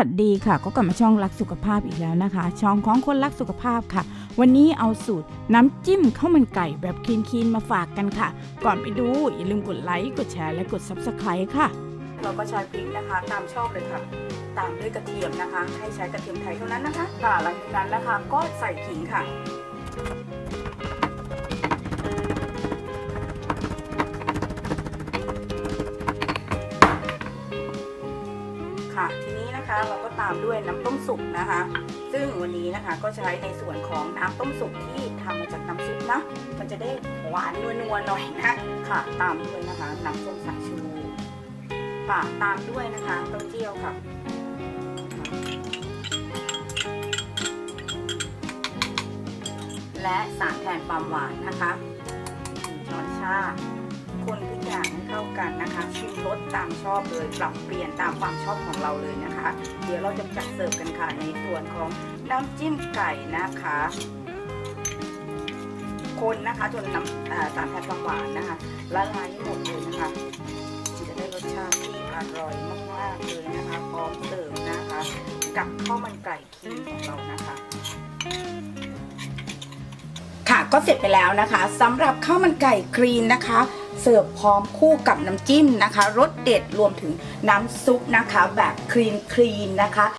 วัสดีค่ะ ก็กลับมาช่องรักสุขภาพอีกแล้วนะคะ ช่องของคนรักสุขภาพค่ะ วันนี้เอาสูตรน้ำจิ้มข้าวมันไก่แบบคลีนๆมาฝากกันค่ะ ก่อนไปดูอย่าลืมกดไลค์กดแชร์และกด Subscribe ค่ะ เราก็ใช้พริกนะคะ ตามชอบเลยค่ะ ตามด้วยกระเทียมนะคะ ให้ใช้กระเทียมไทยเท่านั้นนะคะค่ะหลังจากนั้นนะคะก็ใส่ขิงค่ะ ค่ะ ทีนี้นะคะเราก็ตามด้วยน้ำต้มสุกนะคะ ซึ่งวันนี้นะคะก็ใช้ในส่วนของน้ำต้มสุกที่ทำมาจากน้ำซุปนะ มันจะได้หวานนัวๆหน่อยนะค่ะ ตามด้วยนะคะน้ำส้มสายชูค่ะตามด้วยนะคะเต้าเจี้ยวค่ะและสารแทนความหวานนะคะหนึ่งช้อนชาคนทุก กันนะคะ ชิมรสตามชอบเลยปรับเปลี่ยนตามความชอบของเราเลยนะคะ เดี๋ยวเราจะจัดเสิร์ฟกันค่ะในส่วนของน้ำจิ้มไก่นะคะคนนะคะจนน้ำสารแทนความหวานนะคะละลายให้หมดเลยนะคะจะได้รสชาติที่อร่อยมากๆเลยนะคะพร้อมเสิร์ฟนะคะ กับข้าวมันไก่ครีมของเรานะคะค่ะก็เสร็จไปแล้วนะคะสำหรับข้าวมันไก่ครีนนะคะ เสิร์ฟพร้อมคู่กับน้ำจิ้มนะคะรสเด็ดรวมถึงน้ำซุปนะคะแบบครีนครีนนะคะ